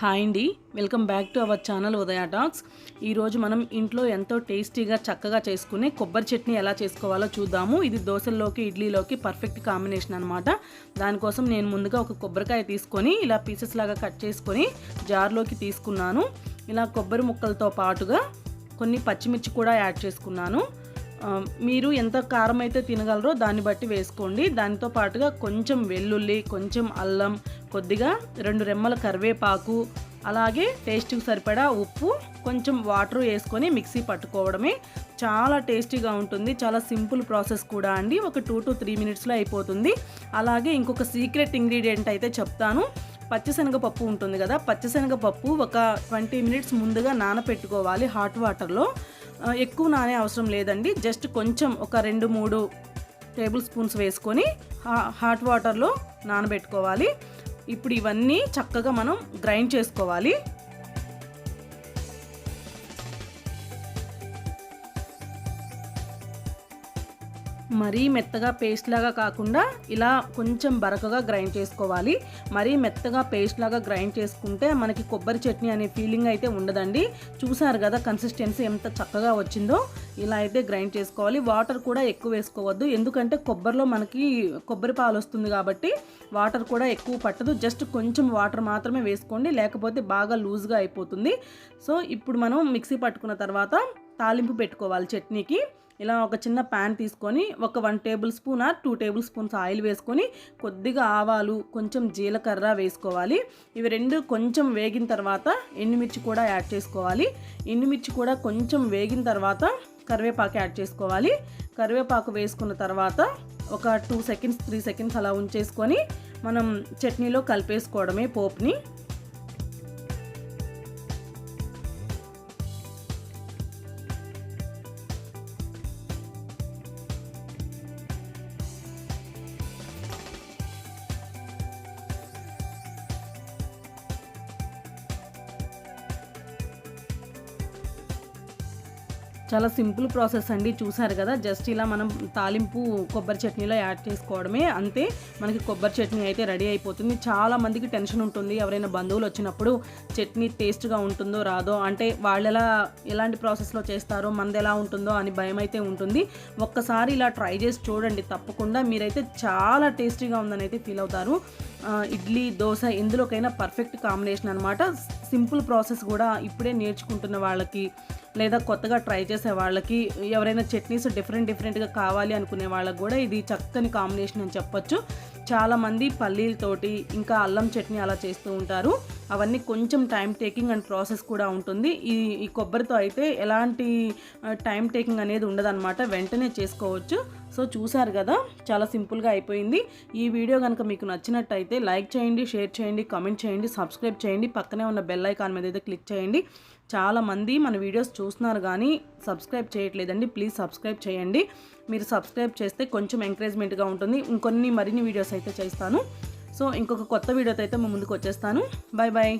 Hi అండి. Welcome back to our channel Udaya talks. ఈరోజు మనం ఇంట్లో ఎంతో టేస్టీగా చక్కగా చేసుకునే కొబ్బరి చట్నీ ఎలా చేసుకోవాలో చూద్దాము. ఇది దోశల్లోకి ఇడ్లీలోకి పర్ఫెక్ట్ కాంబినేషన్ అనమాట దానికోసం నేను ముందుగా ఒక కొబ్బరికాయ తీసుకొని ఇలా పీసెస్ లాగా కట్ చేసుకొని జార్లోకి తీసుకున్నాను. ఇలా కొబ్బరి ముక్కలతో పాటుగా కొన్ని పచ్చిమిర్చి కూడా యాడ్ చేసుకున్నాను. మీరు ఎంత కారం అయితే తినగలరో దాన్ని బట్టి వేసుకోండి. దానితో పాటుగా కొంచెం వెల్లుల్లి కొంచెం అల్లం కొద్దిగా రెండు రెమ్మల కరివేపాకు అలాగే టేస్ట్కి సరిపడా ఉప్పు కొంచెం వాటర్ వేసుకొని మిక్సీ పట్టుకోవడమే. చాలా టేస్టీగా ఉంటుంది. చాలా సింపుల్ ప్రాసెస్ కూడా అండి. ఒక టూ టు త్రీ మినిట్స్లో అయిపోతుంది. అలాగే ఇంకొక సీక్రెట్ ఇంగ్రీడియంట్ అయితే చెప్తాను. పచ్చిశనగపప్పు ఉంటుంది కదా పచ్చిశనగపప్పు ఒక ట్వంటీ మినిట్స్ ముందుగా నానపెట్టుకోవాలి హాట్ వాటర్లో. ఎక్కువ నానే అవసరం లేదండి. జస్ట్ కొంచెం ఒక రెండు మూడు టేబుల్ స్పూన్స్ వేసుకొని హా- హాట్ వాటర్లో నానబెట్టుకోవాలి. ఇప్పుడు ఇవన్నీ చక్కగా మనం గ్రైండ్ చేసుకోవాలి. మరీ మెత్తగా పేస్ట్ లాగా కాకుండా ఇలా కొంచెం బరకగా గ్రైండ్ చేసుకోవాలి. మరీ మెత్తగా పేస్ట్ లాగా గ్రైండ్ చేసుకుంటే మనకి కొబ్బరి చట్నీ అనే ఫీలింగ్ అయితే ఉండదండి. చూసారు కదా కన్సిస్టెన్సీ ఎంత చక్కగా వచ్చిందో? ఇలా అయితే గ్రైండ్ చేసుకోవాలి. వాటర్ కూడా ఎక్కువ వేసుకోవద్దు. ఎందుకంటే కొబ్బరిలో మనకి కొబ్బరి పాలు వస్తుంది కాబట్టి వాటర్ కూడా ఎక్కువ పట్టదు. జస్ట్ కొంచెం వాటర్ మాత్రమే వేసుకోండి. లేకపోతే బాగా లూజ్గా అయిపోతుంది. సో ఇప్పుడు మనం మిక్సీ పట్టుకున్న తర్వాత తాలింపు పెట్టుకోవాలి చట్నీకి. ఇలా ఒక చిన్న ప్యాన్ తీసుకొని ఒక one tablespoon or two tablespoons oil వేసుకొని కొద్దిగా ఆవాలు కొంచెం జీలకర్ర వేసుకోవాలి. ఇవి రెండు కొంచెం వేగిన తర్వాత ఎండుమిర్చి కూడా యాడ్ చేసుకోవాలి. ఎండుమిర్చి కూడా కొంచెం వేగిన తర్వాత కరివేపాకు యాడ్ చేసుకోవాలి. కరివేపాకు వేసుకున్న తర్వాత ఒక టూ సెకండ్స్ త్రీ సెకండ్స్ అలా ఉంచేసుకొని మనం చట్నీలో కలిపేసుకోవడమే పోపుని. చాలా సింపుల్ ప్రాసెస్ అండి. చూసారు కదా జస్ట్ ఇలా మనం తాలింపు కొబ్బరి చట్నీలో యాడ్ చేసుకోవడమే. అంతే మనకి కొబ్బరి చట్నీ అయితే రెడీ అయిపోతుంది. చాలా మందికి టెన్షన్ ఉంటుంది. ఎవరైనా బంధువులు వచ్చినప్పుడు చట్నీ టేస్ట్గా ఉంటుందో రాదో అంటే వాళ్ళు ఎలా ఎలాంటి ప్రాసెస్లో చేస్తారో మనది ఎలా ఉంటుందో అని భయం అయితే ఉంటుంది. ఒక్కసారి ఇలా ట్రై చేసి చూడండి. తప్పకుండా మీరైతే చాలా టేస్టీగా ఉందని అయితే ఫీల్ అవుతారు. ఇడ్లీ దోశ ఎందులోకైనా పర్ఫెక్ట్ కాంబినేషన్ అనమాట సింపుల్ ప్రాసెస్ కూడా ఇప్పుడే నేర్చుకుంటున్న వాళ్ళకి లేదా కొత్తగా ట్రై చేసే వాళ్ళకి ఎవరైనా చట్నీస్ డిఫరెంట్ డిఫరెంట్గా కావాలి అనుకునే వాళ్ళకి కూడా ఇది చక్కని కాంబినేషన్ అని చెప్పొచ్చు. చాలామంది పల్లీలతోటి ఇంకా అల్లం చట్నీ అలా చేస్తూ ఉంటారు. అవన్నీ కొంచెం టైం టేకింగ్ అండ్ ప్రాసెస్ కూడా ఉంటుంది. ఈ ఈ కొబ్బరితో అయితే ఎలాంటి టైం టేకింగ్ అనేది ఉండదన్నమాట. వెంటనే చేసుకోవచ్చు. సో చూసారు కదా చాలా సింపుల్గా అయిపోయింది. ఈ వీడియో కనుక మీకు నచ్చినట్టయితే లైక్ చేయండి షేర్ చేయండి కామెంట్ చేయండి సబ్స్క్రైబ్ చేయండి. పక్కనే ఉన్న బెల్ ఐకాన్ మీద అయితే క్లిక్ చేయండి. చాలా మంది మన వీడియోస్ చూస్తున్నారు కానీ సబ్స్క్రైబ్ చేయట్లేదండి. ప్లీజ్ సబ్స్క్రైబ్ చేయండి. మీరు సబ్స్క్రైబ్ చేస్తే కొంచెం ఎంకరేజ్మెంట్గా ఉంటుంది. ఇంకొన్ని మరిన్ని వీడియోస్ అయితే చేస్తాను. సో ఇంకొక కొత్త వీడియోతో అయితే మీ ముందుకు వచ్చేస్తాను. Bye bye